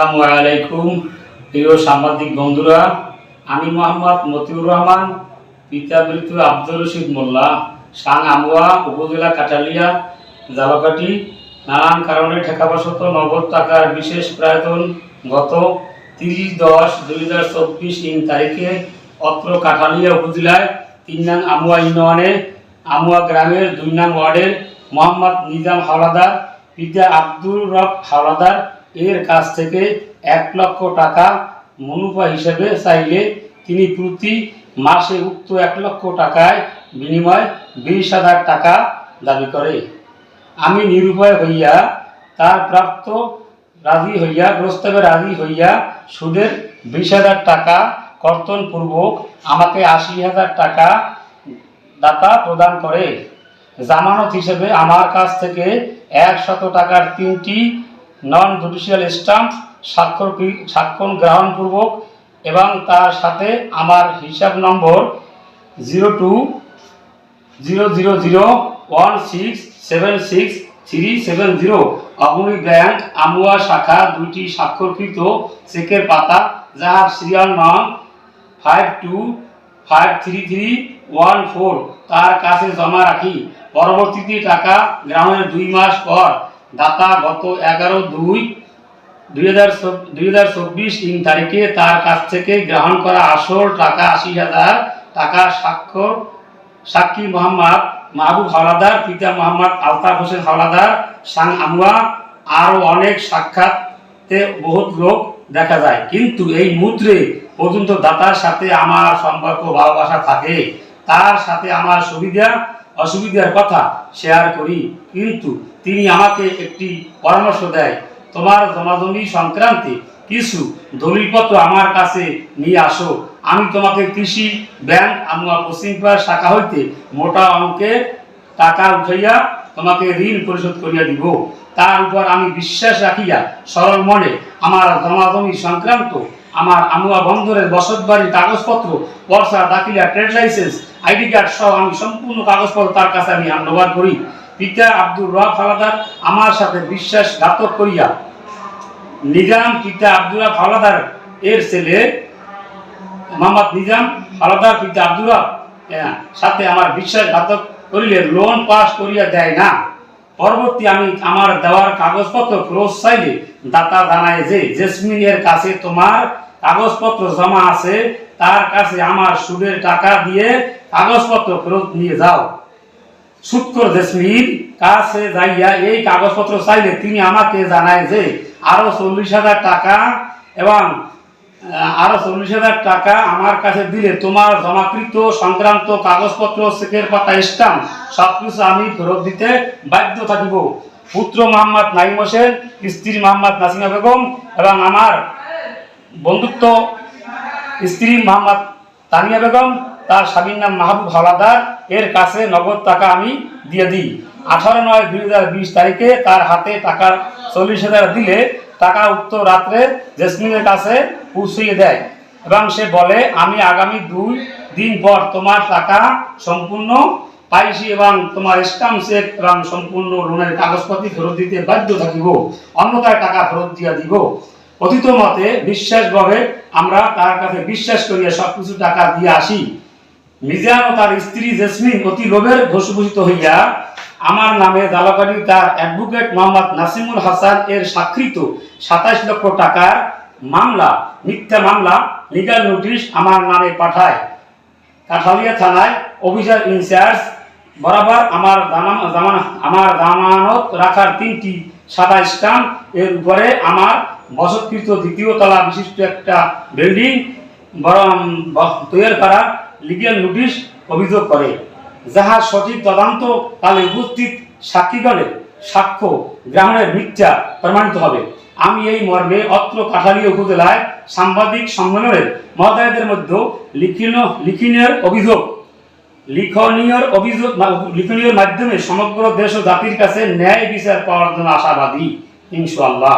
আসসালামু আলাইকুম, প্রিয় সাংবাদিক বন্ধুরা। আমি মোহাম্মদ মতিউর রহমান, পিতা মৃত্যু আব্দুর রশিদ মোল্লা সাং আমুয়া, উপজেলা কাটালিয়া, জালকাটি, নানান কারণে ঠেকাবশত নগদ টাকার বিশেষ প্রয়োজন গত তিরিশ দশ দুই হাজার চব্বিশ ইং তারিখে অত্র কাটালিয়া উপজেলায় তিন নং আমুয়া ইউনিয়নে, আমুয়া গ্রামের দুই নং ওয়ার্ডের মোহাম্মদ নিজাম হাওলাদার, পিতা আব্দুর রব হাওলাদার এর কাছ থেকে এক লক্ষ টাকা মুনাফা হিসেবে চাইলে তিনি প্রতি মাসে উক্ত এক লক্ষ টাকায় বিনিময় বিশ হাজার টাকা দাবি করে। আমি নিরুপায় হইয়া তার প্রাপ্ত রাজি হইয়া প্রস্তাবে রাজি হইয়া সুদের বিশ হাজার টাকা কর্তনপূর্বক আমাকে আশি হাজার টাকা দাতা প্রদান করে। জামানত হিসেবে আমার কাছ থেকে একশত টাকার তিনটি নন জুডিশিয়াল স্টাম্প স্বাক্ষর স্বাক্ষর গ্রহণপূর্বক এবং তার সাথে আমার হিসাব নম্বর zero two zero zero zero one six seven six three seven zero অগ্নি ব্যাংক আমুয়া শাখা দুইটি স্বাক্ষরকৃত চেকের পাতা যাহার সিরিয়াল নং five two five three three one four তার কাছে জমা রাখি। পরবর্তীতে টাকা গ্রামের দুই মাস পর দাতা গত এগারো দুই দুই হাজার চব্বিশ ইং তারিখে তার কাছ থেকে গ্রহণ করা আসল টাকা আশি হাজার টাকা স্বাক্ষর, সাক্ষী মোহাম্মদ মাহবুব হাওলাদার, পিতা মোহাম্মদ আলতাফ হোসেন হাওলাদার, সাং আমুয়া, আরও অনেক সাক্ষাৎতে বহুত লোক দেখা যায়। কিন্তু এই মুদ্রে পর্যন্ত দাতার সাথে আমার সম্পর্ক, ভালোবাসা থাকে। তার সাথে আমার সুবিধা অসুবিধার কথা শেয়ার করি। কিন্তু তিনি আমাকে একটি পরামর্শ দেয়, তোমার জমাজমি সংক্রান্তে কিছু দলিলপত্র আমার কাছে নিয়ে আসো। আমি তোমাকে কৃষি ব্যাংক আমুয়া পশ্চিমপাড়া শাখা হইতে মোটা অঙ্কের টাকা উঠাইয়া তোমাকে ঋণ পরিশোধ করিয়া দিব। তার উপর আমি বিশ্বাস রাখিয়া সরল মনে আমার জমাজমি সংক্রান্ত আমার আমুয়া বন্দরের বসত বাড়ির কাগজপত্র পর্সা দাখিলা ট্রেড লাইসেন্স আইডি কার্ড সহ আমি সম্পূর্ণ কাগজপত্র তার কাছে আমি হ্যান্ডওভার করি। পিতা আব্দুর রব হালাদার আমার সাথে বিশ্বাসঘাতক করিয়া নিজাম পিতা আব্দুল রব হালাদার এর ছেলে মোহাম্মদ নিজাম হালাদার পিতা আব্দুল রব হ্যাঁ, সাথে আমার বিশ্বাসঘাতক করিলে লোন পাস করিয়া দেয় না। পরবর্তী আমি আমার দেওয়ার কাগজপত্র ফেরত চাইলে দাতা জানায় যে জেসমিন এর কাছে তোমার কাগজপত্র জমা আছে, তার কাছে আমার সুদের টাকা দিয়ে কাগজপত্র ফেরত নিয়ে যাও। সুৎকর জেসমিন কাছে যাইয়া এই কাগজপত্র চাইলে তিনি আমাকে জানায় যে, আরও চল্লিশ হাজার টাকা এবং আরও চল্লিশ হাজার টাকা আমার কাছে দিলে, তোমার জমাকৃত সংক্রান্ত কাগজপত্র, চেকের পাতা স্টাম্প সবকিছু আমি ফেরত দিতে বাধ্য থাকিব। পুত্র মোহাম্মদ নাইম হোসেন, স্ত্রী মোহাম্মদ নাসিমা বেগম এবং আমার বন্ধুত্ব স্ত্রী মোহাম্মদ তানিয়া বেগম, তার স্বামীর নাম মাহবুব হাওলাদার, এর কাছে নগদ টাকা আমি দিয়ে দিই। আঠারো নয় দুই হাজার বিশ তারিখে তার হাতে টাকা চল্লিশ হাজার দিলে, টাকা উক্ত রাত্রে জেসমিনের কাছে পৌঁছিয়ে দেয় এবং সে বলে, আমি আগামী দুই দিন পর তোমার টাকা সম্পূর্ণ পাইছি এবং তোমার স্টাম্প চেক এবং সম্পূর্ণ লোনের কাগজপত্র ফেরত দিতে বাধ্য থাকিব। অন্যথায় টাকা ফেরত দিয়া দিব। কথিত মতে বিশ্বাসভাবে আমরা তার কাছে বিশ্বাস করিয়া সবকিছু টাকা দিয়ে আসি। মিজান ও তার স্ত্রী জেসমিন অতি লোভের ঘোষভূষিত হইয়া আমার নামে দালাকারী তার অ্যাডভোকেট মোহাম্মদ নাসিমুল হাসান এর স্বাক্ষরিত সাতাশ লক্ষ টাকার মামলা, মিথ্যা মামলা লিগাল নোটিশ আমার নামে পাঠায়। কাঠালিয়া থানায় অফিসার ইনচার্জ বরাবর আমার আমার জামানত রাখার তিনটি সাদা স্টাম্প এর উপরে আমার বসতকৃত দ্বিতীয় তলা বিশিষ্ট একটা বিল্ডিং তৈরি করা লিগেল নোটিশ অভিযোগ করে। যাহা সঠিক তদন্ত কালে উপস্থিত সাক্ষীগণের সাক্ষ্য গ্রামের মিথ্যা প্রমাণিত হবে। আমি এই মর্মে অত্র কাঠালি উপজেলায় সাংবাদিক সম্মেলনের মহোদয়দের মধ্যে লিখিন, লিখিনের অভিযোগ লিখনীয় অভিযোগ লিখনীয় মাধ্যমে সমগ্র দেশ ও জাতির কাছে ন্যায় বিচার পাওয়ার জন্য আশাবাদী, ইনশাআল্লাহ।